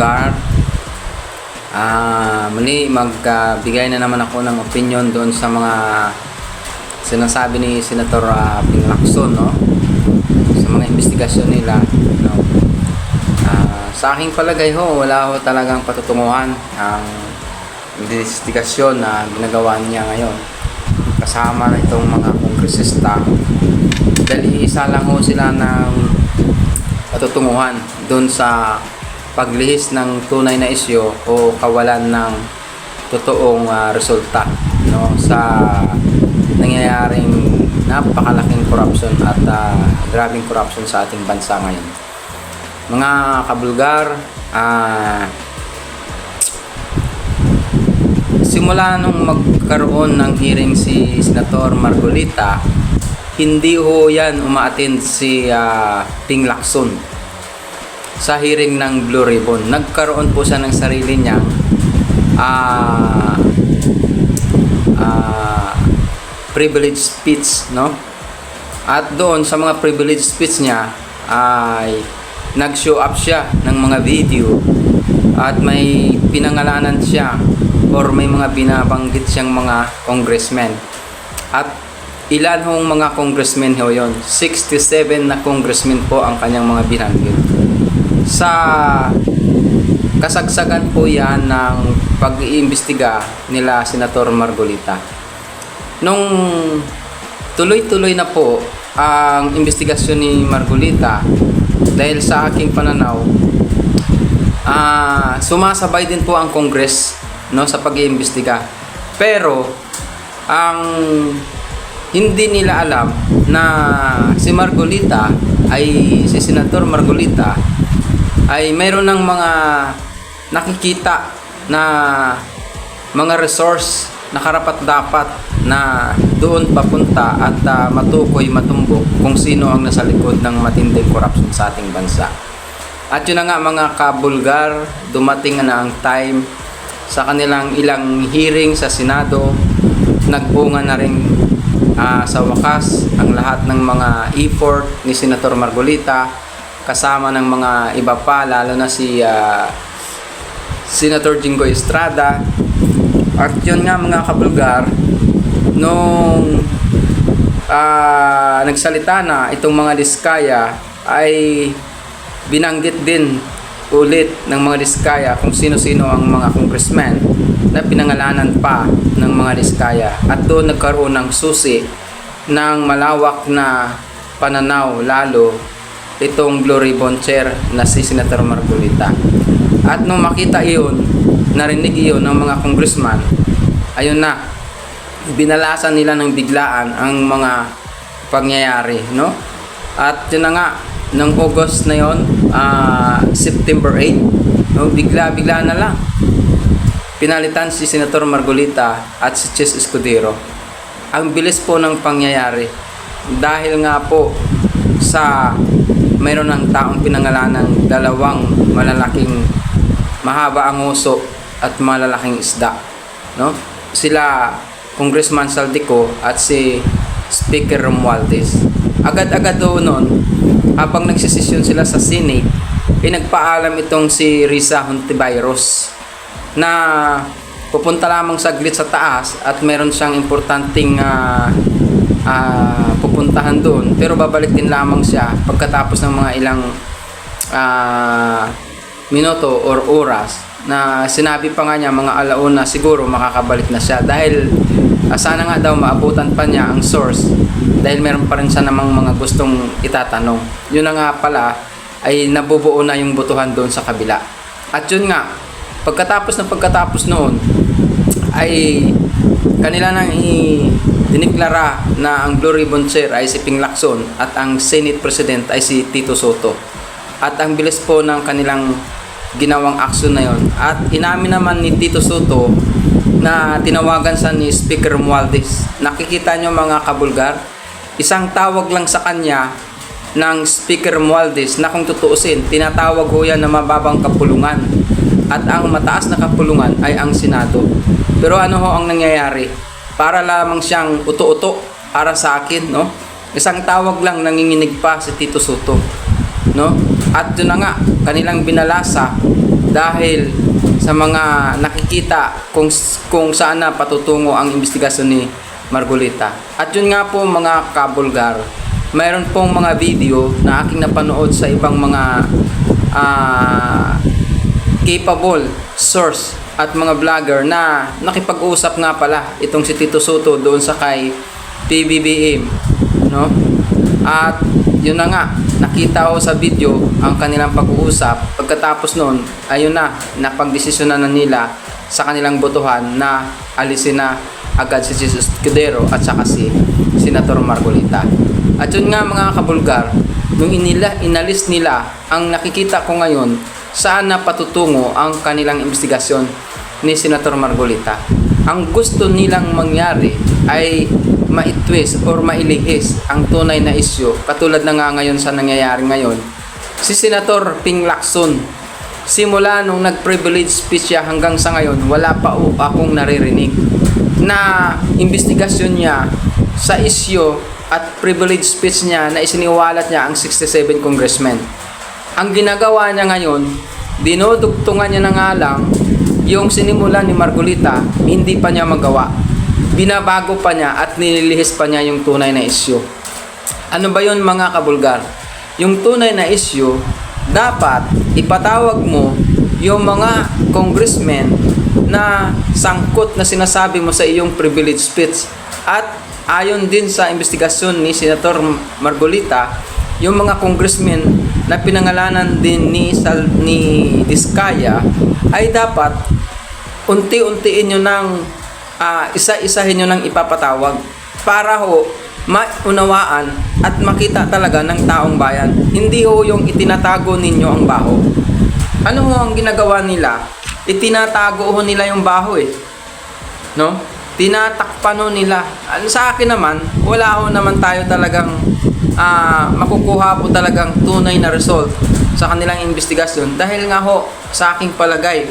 kabulgar. Ah, muli magbigay na naman ako ng opinion doon sa mga sinasabi ni Senator uh, Ping Lacson, no? Sa mga investigasyon nila, no? Ah, sa aking palagay ho, wala ho talagang patutunguhan ang investigasyon na ginagawa niya ngayon kasama na itong mga kongresista dahil isa lang ho sila ng patutunguhan doon sa paglihis ng tunay na isyo o kawalan ng totoong ah, resulta no sa nangyayaring napakalaking corruption at ah, grabing corruption sa ating bansa ngayon. Mga kabulgar, ah simula nung magkaroon ng hearing si Senator Margolita, hindi ho yan umaattend si ah, Ping Lacson sa hearing ng Blue Ribbon. Nagkaroon po siya ng sarili niyang ah ah, privilege speech, no? At doon sa mga privilege speech niya ay nag-show up siya ng mga video at may pinangalanan siya or may mga binabanggit siyang mga congressmen. At ilan hong mga congressmen ho yon? 67 na congressmen po ang kanyang mga binanggit. Sa kasagsagan po yan ng pag-iimbestiga nila Senator Margolita. Nung tuloy-tuloy na po ang investigasyon ni Margolita dahil sa aking pananaw ah sumasabay din po ang Congress no sa pag-iimbestiga. Pero ang hindi nila alam na si Margolita ay si Senator Margolita ay mayroon ng mga nakikita na mga resource na karapat dapat na doon papunta at ah, matukoy matumbok kung sino ang nasa likod ng matinding corruption sa ating bansa. At yun na nga mga kabulgar, dumating na ang time sa kanilang ilang hearing sa Senado, nagbunga na rin ah, sa wakas ang lahat ng mga effort ni Senator Margolita kasama ng mga iba pa lalo na si ah, Senator Jingo Estrada. At yun nga mga kabulgar nung ah, nagsalita na itong mga diskaya ay binanggit din ulit ng mga diskaya kung sino-sino ang mga congressmen na pinangalanan pa ng mga diskaya. At doon nagkaroon ng susi ng malawak na pananaw lalo itong Blue Ribbon na si Senator Margolita. At nung makita iyon, narinig iyon ng mga congressman, ayun na, binalasan nila ng biglaan ang mga pangyayari, no? At yun na nga, ng August na yon, ah, September 8, no, bigla-bigla na lang. Pinalitan si Senator Margolita at si Ches Escudero. Ang bilis po ng pangyayari dahil nga po sa mayroon ng taong pinangalanan dalawang malalaking mahaba ang uso at malalaking isda no? Sila Congressman Saldico at si Speaker Romualdez. Agad-agad doon noon habang nagsisesyon sila sa Senate ay nagpaalam itong si Risa Hontiveros na pupunta lamang saglit sa taas at meron siyang importanteng ah, ah, pupuntahan doon. Pero babalik din lamang siya pagkatapos ng mga ilang ah, minuto or oras na sinabi pa nga niya mga alauna siguro makakabalik na siya. Dahil ah, sana nga daw maabutan pa niya ang source dahil meron pa rin siya namang mga gustong itatanong. Yun na nga pala ay nabubuo na yung butuhan doon sa kabila. At yun nga pagkatapos ng pagkatapos noon ay kanila nang i diniklara na ang Blue Ribbon Chair ay si Ping Lacson at ang Senate President ay si Tito Soto. At ang bilis po ng kanilang ginawang aksyon na yon. At inamin naman ni Tito Soto na tinawagan sa ni Speaker Romualdez. Nakikita nyo mga kabulgar, isang tawag lang sa kanya ng Speaker Romualdez na kung tutuusin, tinatawag ho yan na mababang kapulungan. At ang mataas na kapulungan ay ang Senado. Pero ano ho ang nangyayari? Para lamang siyang uto-uto para sa akin, no? Isang tawag lang nanginginig pa si Tito Soto, no? At yun na nga, kanilang binalasa dahil sa mga nakikita kung, kung saan na patutungo ang investigasyon ni Margolita. At yun nga po mga kabulgar, mayroon pong mga video na aking napanood sa ibang mga ah, capable source at mga vlogger na nakipag-usap nga pala itong si Tito Soto doon sa kay PBBM no? At yun na nga nakita ko sa video ang kanilang pag-uusap. Pagkatapos noon ayun na napagdesisyonan na nila sa kanilang botohan na alisin na agad si Jesus Escudero at saka si Senator Marcolita at yun nga mga kabulgar nung inila, inalis nila ang nakikita ko ngayon saan na patutungo ang kanilang investigasyon ni Senator Margolita. Ang gusto nilang mangyari ay maitwist or mailihis ang tunay na isyu katulad na nga ngayon sa nangyayari ngayon. Si Senator Ping Lacson simula nung nag-privilege speech siya hanggang sa ngayon wala pa o akong naririnig na investigasyon niya sa isyu at privilege speech niya na isiniwalat niya ang 67 congressmen. Ang ginagawa niya ngayon, dinudugtungan niya na nga lang yung sinimulan ni Margolita, hindi pa niya magawa. Binabago pa niya at nililihis pa niya yung tunay na isyu. Ano ba yun mga kabulgar? Yung tunay na isyu, dapat ipatawag mo yung mga congressmen na sangkot na sinasabi mo sa iyong privilege speech. At ayon din sa investigasyon ni Senator Margolita, yung mga congressmen na pinangalanan din ni Sal ni Diskaya ay dapat unti-untiin nyo ng ah, isa-isahin nyo ng ipapatawag para ho maunawaan at makita talaga ng taong bayan. Hindi ho yung itinatago ninyo ang baho. Ano ho ang ginagawa nila? Itinatago ho nila yung baho eh. No? Tinatakpan nila. Sa akin naman, wala ho naman tayo talagang ah, makukuha po talagang tunay na result sa kanilang investigasyon. Dahil nga ho sa aking palagay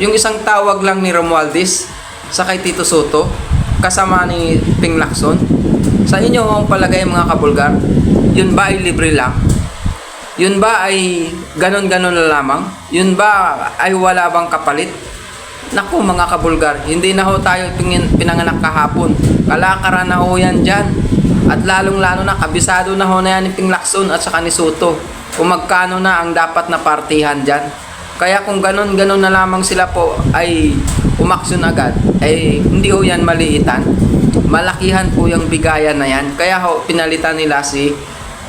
yung isang tawag lang ni Romualdez sa kay Tito Soto kasama ni Ping Lacson sa inyo ho ang palagay mga kabulgar yun ba ay libre lang? Yun ba ay ganon-ganon na lamang? Yun ba ay wala bang kapalit Naku mga kabulgar, hindi na ho tayo pingin, pinanganak kahapon. Kalakaran na ho yan dyan. At lalong-lalo na, kabisado na ho na yan ni Ping Lacson at saka ni Soto. Kung magkano na ang dapat na partihan dyan. Kaya kung ganon-ganon na lamang sila po ay umaksyon agad, ay hindi ho yan maliitan. Malakihan po yung bigayan na yan. Kaya ho, pinalitan nila si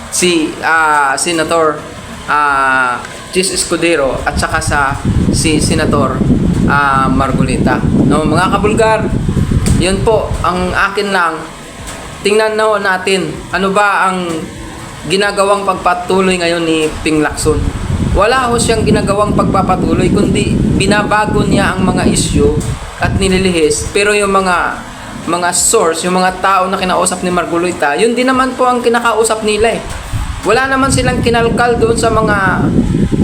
si ah, Senator ah Chis Escudero at saka sa si Senator ah, Margolita. No, mga kabulgar, yun po ang akin lang. Tingnan na natin ano ba ang ginagawang pagpatuloy ngayon ni Ping Lacson. Wala ho siyang ginagawang pagpapatuloy kundi binabago niya ang mga issue at nililihis pero yung mga mga source, yung mga tao na kinausap ni Margolita, yun din naman po ang kinakausap nila eh. Wala naman silang kinalkal doon sa mga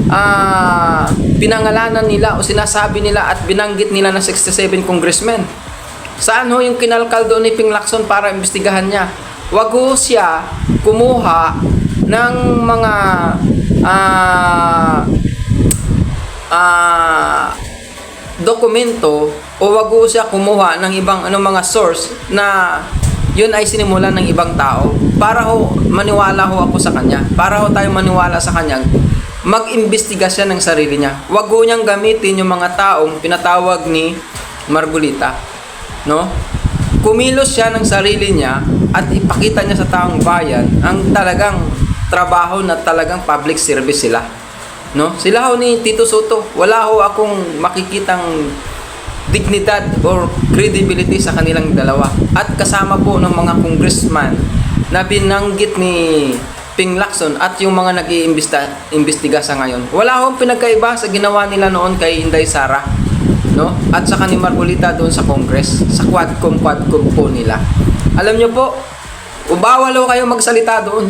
ah, pinangalanan nila o sinasabi nila at binanggit nila na 67 congressmen. Saan ho yung kinalkal doon ni Ping Lacson para imbestigahan niya? Wag ho siya kumuha ng mga ah ah dokumento o wag ho siya kumuha ng ibang ano mga source na yun ay sinimulan ng ibang tao para ho maniwala ho ako sa kanya para ho tayo maniwala sa kanya mag-imbestiga siya ng sarili niya. Wag ho niyang gamitin yung mga taong pinatawag ni Margolita no? Kumilos siya ng sarili niya at ipakita niya sa taong bayan ang talagang trabaho na talagang public service sila no? Sila ho ni Tito Soto. Wala ho akong makikitang dignidad or credibility sa kanilang dalawa. At kasama po ng mga congressman na binanggit ni Ping Lacson at yung mga nag iimbestiga sa ngayon. Wala akong pinagkaiba sa ginawa nila noon kay Inday Sara no? At saka ni Margolita doon sa Congress sa Quadcom Quadcom po nila. Alam nyo po bawal ho kayo magsalita doon.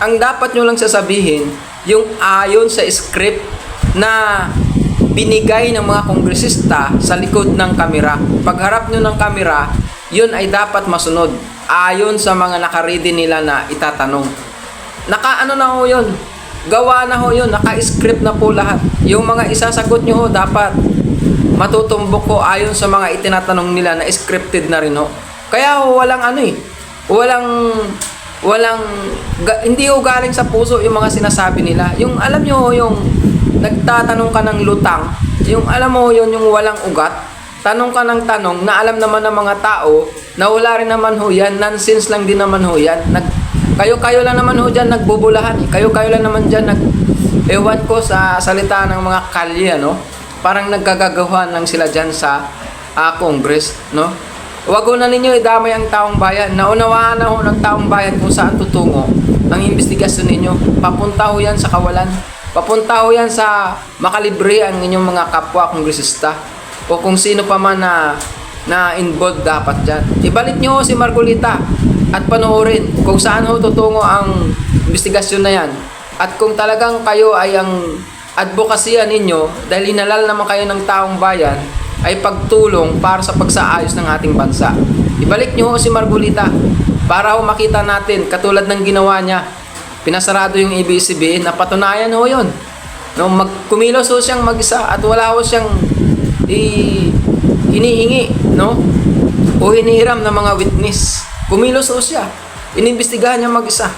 Ang dapat nyo lang sasabihin yung ayon sa script na binigay ng mga kongresista sa likod ng kamera. Pagharap nyo ng kamera, yun ay dapat masunod. Ayon sa mga nakaredy nila na itatanong. Naka ano na ho yun? gawa na ho yun, naka-script na po lahat. Yung mga isasagot nyo ho, dapat matutumbok ko ayon sa mga itinatanong nila na scripted na rin ho. Kaya ho, walang ano eh, walang, walang, ga- hindi ho galing sa puso yung mga sinasabi nila. Yung alam nyo ho, yung nagtatanong ka ng lutang, yung alam mo yun, yung walang ugat, tanong ka ng tanong na alam naman ng mga tao na wala rin naman ho yan, nonsense lang din naman ho yan. Nag, kayo-kayo lang naman ho dyan nagbubulahan eh. Kayo-kayo lang naman dyan nag, ewan ko sa salita ng mga kalye, ano? Parang nagkagagawan lang sila dyan sa ah, Congress, no? Huwag na ninyo idamay ang taong bayan. Naunawaan na ho ng taong bayan kung saan tutungo ang investigasyon ninyo. Papunta ho yan sa kawalan. Papunta ho yan sa makalibre ang inyong mga kapwa kongresista o kung sino pa man na na involved dapat dyan. Ibalik nyo si Margolita at panoorin kung saan ho tutungo ang investigasyon na yan. At kung talagang kayo ay ang advokasya ninyo dahil hinalal naman kayo ng taong bayan ay pagtulong para sa pagsaayos ng ating bansa. Ibalik nyo ho si Margolita para ho makita natin katulad ng ginawa niya. Pinasarado yung ABCBN na patunayan ho yun. No, magkumilos ho siyang mag-isa at wala ho siyang i hinihingi, no? O hinihiram ng mga witness. Kumilos ho siya. Inimbestigahan niya mag-isa.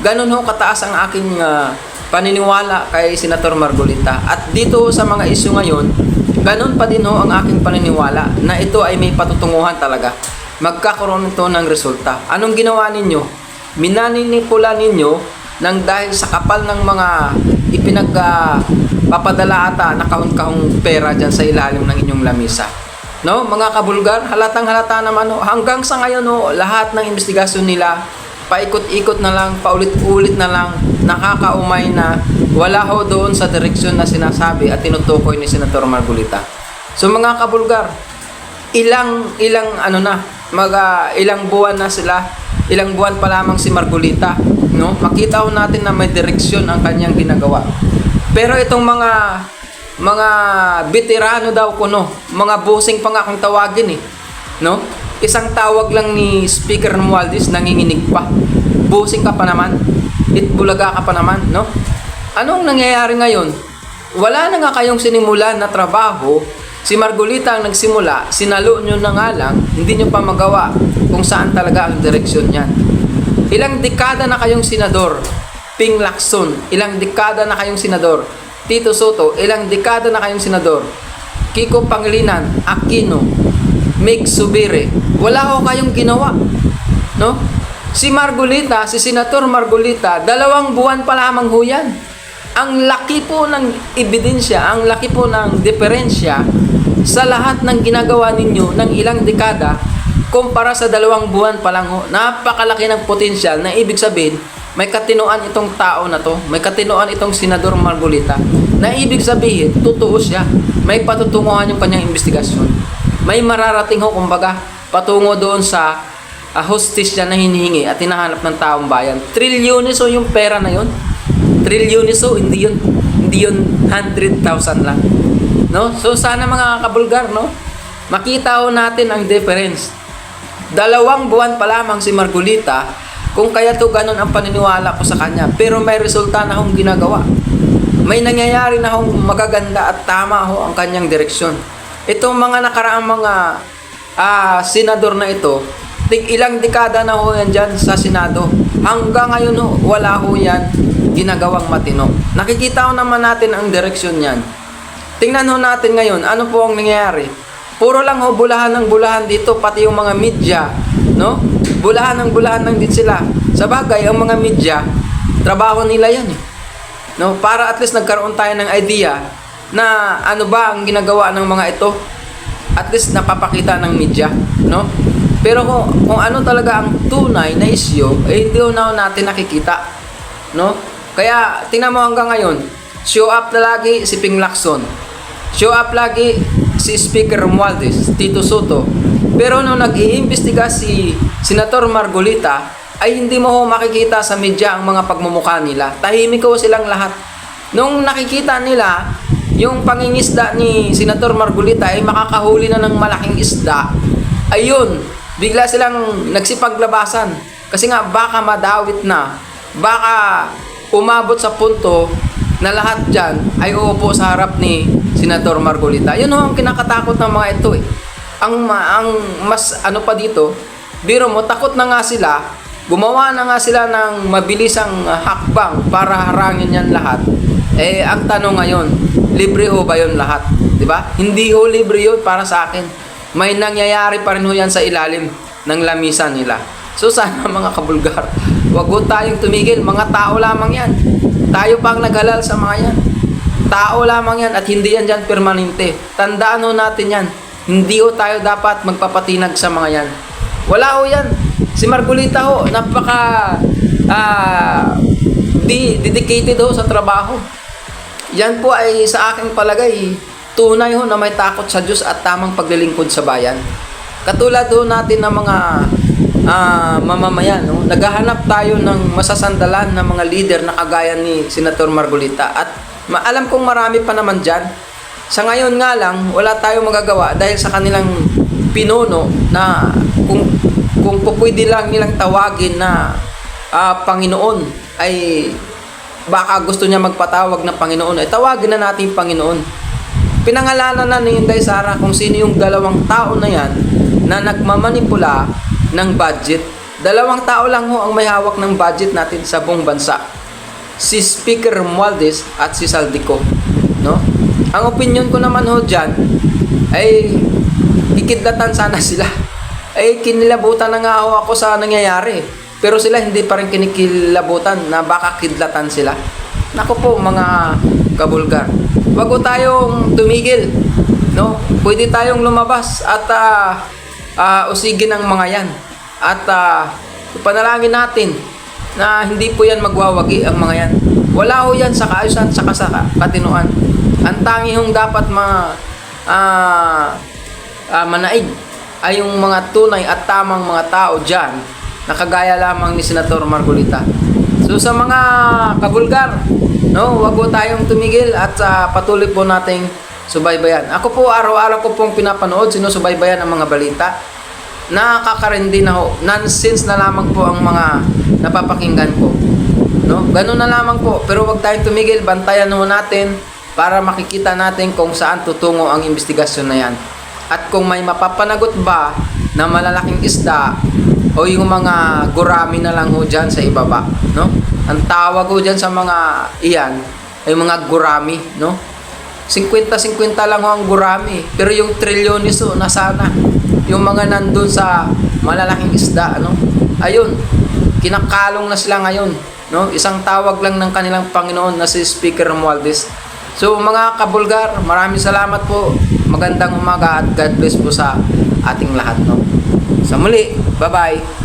Ganon ho kataas ang aking ah, paniniwala kay Senator Margolita. At dito sa mga isyu ngayon, ganon pa din ho ang aking paniniwala na ito ay may patutunguhan talaga. Magkakaroon ito ng resulta. Anong ginawa ninyo? Minaninipula ninyo nang dahil sa kapal ng mga ipinag ah, papadala ata na kahon-kahong pera dyan sa ilalim ng inyong lamisa. No, mga kabulgar, halatang halata naman ho. Hanggang sa ngayon ho, lahat ng investigasyon nila, paikot-ikot na lang, paulit-ulit na lang, nakakaumay na wala ho doon sa direksyon na sinasabi at tinutukoy ni Senator Margulita. So mga kabulgar, ilang ilang ano na, mag ah, ilang buwan na sila, ilang buwan pa lamang si Margulita, no? Makita ho natin na may direksyon ang kanyang ginagawa. Pero itong mga mga veterano daw kuno, mga busing pa nga kung tawagin eh, no? Isang tawag lang ni Speaker Romualdez nanginginig pa. Busing ka pa naman. Itbulaga ka pa naman, no? Anong nangyayari ngayon? Wala na nga kayong sinimulan na trabaho. Si Margolita ang nagsimula, sinalo nyo na nga lang, hindi nyo pa magawa kung saan talaga ang direksyon niyan. Ilang dekada na kayong senador, Ping Lacson, ilang dekada na kayong senador, Tito Soto, ilang dekada na kayong senador, Kiko Pangilinan, Aquino, Meg Subire, wala ko kayong ginawa. No? Si Margolita, si Senator Margolita, dalawang buwan pa lamang ho yan. Ang laki po ng ebidensya, ang laki po ng diferensya sa lahat ng ginagawa ninyo ng ilang dekada kumpara sa dalawang buwan pa lang ho. Napakalaki ng potensyal na ibig sabihin, may katinoan itong tao na to, may katinoan itong Senador Margolita, na ibig sabihin, totoo siya. May patutunguhan yung kanyang investigasyon. May mararating ho, kumbaga, patungo doon sa uh, hostisya na hinihingi at hinahanap ng taong bayan. Trilyones ho yung pera na yon. Trilyones ho, hindi yun, hindi yun 100,000 lang. No? So sana mga kabulgar, no? Makita ho natin ang difference. Dalawang buwan pa lamang si Margolita kung kaya to ganun ang paniniwala ko sa kanya. Pero may resulta na akong ginagawa. May nangyayari na akong magaganda at tama ho ang kanyang direksyon. Itong mga nakaraang mga ah, senador na ito, tig ilang dekada na ho yan dyan sa Senado. Hanggang ngayon ho, wala ho yan ginagawang matino. Nakikita ho naman natin ang direksyon niyan. Tingnan ho natin ngayon, ano po ang nangyayari? Puro lang ho bulahan ng bulahan dito, pati yung mga media, no? Bulahan ng bulahan lang din sila. Sa bagay, ang mga media, trabaho nila yan eh. No? Para at least nagkaroon tayo ng idea na ano ba ang ginagawa ng mga ito. At least napapakita ng media, no? Pero kung, kung ano talaga ang tunay na isyo, eh hindi na natin nakikita, no? Kaya tingnan mo hanggang ngayon, show up na lagi si Ping Lacson. Show up lagi si Speaker Romualdez, Tito Soto. Pero nung nag-iimbestiga si Senator Margolita, ay hindi mo ho makikita sa media ang mga pagmumukha nila. Tahimik ho silang lahat. Nung nakikita nila yung pangingisda ni Senator Margolita ay makakahuli na ng malaking isda, ayun, bigla silang nagsipaglabasan. Kasi nga baka madawit na, baka umabot sa punto na lahat dyan ay uupo sa harap ni Senator Margolita. Yun ho ang kinakatakot ng mga ito eh. Ang, ang mas ano pa dito, biro mo, takot na nga sila, gumawa na nga sila ng mabilisang ah, hakbang para harangin yan lahat. Eh, ang tanong ngayon, libre ho ba yun lahat? Di ba? Hindi ho libre yun para sa akin. May nangyayari pa rin ho yan sa ilalim ng lamisan nila. So sana mga kabulgar, wag ho tayong tumigil. Mga tao lamang yan. Tayo pang naghalal sa mga yan. Tao lamang yan at hindi yan dyan permanente. Tandaan ho natin yan. Hindi ho tayo dapat magpapatinag sa mga yan. Wala ho yan. Si Margolita ho, napaka ah, di, dedicated ho sa trabaho. Yan po ay sa aking palagay, tunay ho na may takot sa Diyos at tamang paglilingkod sa bayan. Katulad ho natin ng mga ah, mamamayan, no? naghahanap tayo ng masasandalan ng mga leader na kagaya ni Senator Margolita. At alam kong marami pa naman dyan. Sa ngayon nga lang, wala tayong magagawa dahil sa kanilang pinuno na kung, kung pwede lang nilang tawagin na ah, Panginoon ay baka gusto niya magpatawag na Panginoon ay tawagin na natin Panginoon. Pinangalanan na ni Inday Sara kung sino yung dalawang tao na yan na nagmamanipula ng budget. Dalawang tao lang ho ang may hawak ng budget natin sa buong bansa. Si Speaker Romualdez at si Saldico. No? Ang opinion ko naman ho dyan ay ikidlatan sana sila. Ay kinilabutan na nga ako sa nangyayari. Pero sila hindi pa rin kinikilabutan na baka kidlatan sila. Nako po mga kabulgar. Wag ko tayong tumigil. No? Pwede tayong lumabas at ah, ah, usigin ang mga yan. At uh, panalangin natin na hindi po yan magwawagi ang mga yan. Wala ho yan sa kaayusan sa kasaka, katinuan. Ang tangi dapat ma, ah, ah, manaig ay yung mga tunay at tamang mga tao dyan na kagaya lamang ni Senator Margolita. So sa mga kabulgar, no, wag po tayong tumigil at ah, patuloy po nating subaybayan. Ako po araw-araw ko pong pinapanood, sinusubaybayan ang mga balita. Nakakarindi na ho. Nonsense na lamang po ang mga napapakinggan ko. No? Ganun na lamang po. Pero wag tayong tumigil, bantayan ho natin para makikita natin kung saan tutungo ang investigasyon na yan. At kung may mapapanagot ba na malalaking isda o yung mga gurami na lang ho dyan sa ibaba. No? Ang tawag ho dyan sa mga iyan ay mga gurami. No? 50-50 lang ho ang gurami. Pero yung trilyonis ho, nasana. Yung mga nandun sa malalaking isda. Ano? Ayun, kinakalong na sila ngayon. No? Isang tawag lang ng kanilang Panginoon na si Speaker Romualdez. So mga kabulgar, maraming salamat po. Magandang umaga at God bless po sa ating lahat. No? Sa muli, bye-bye.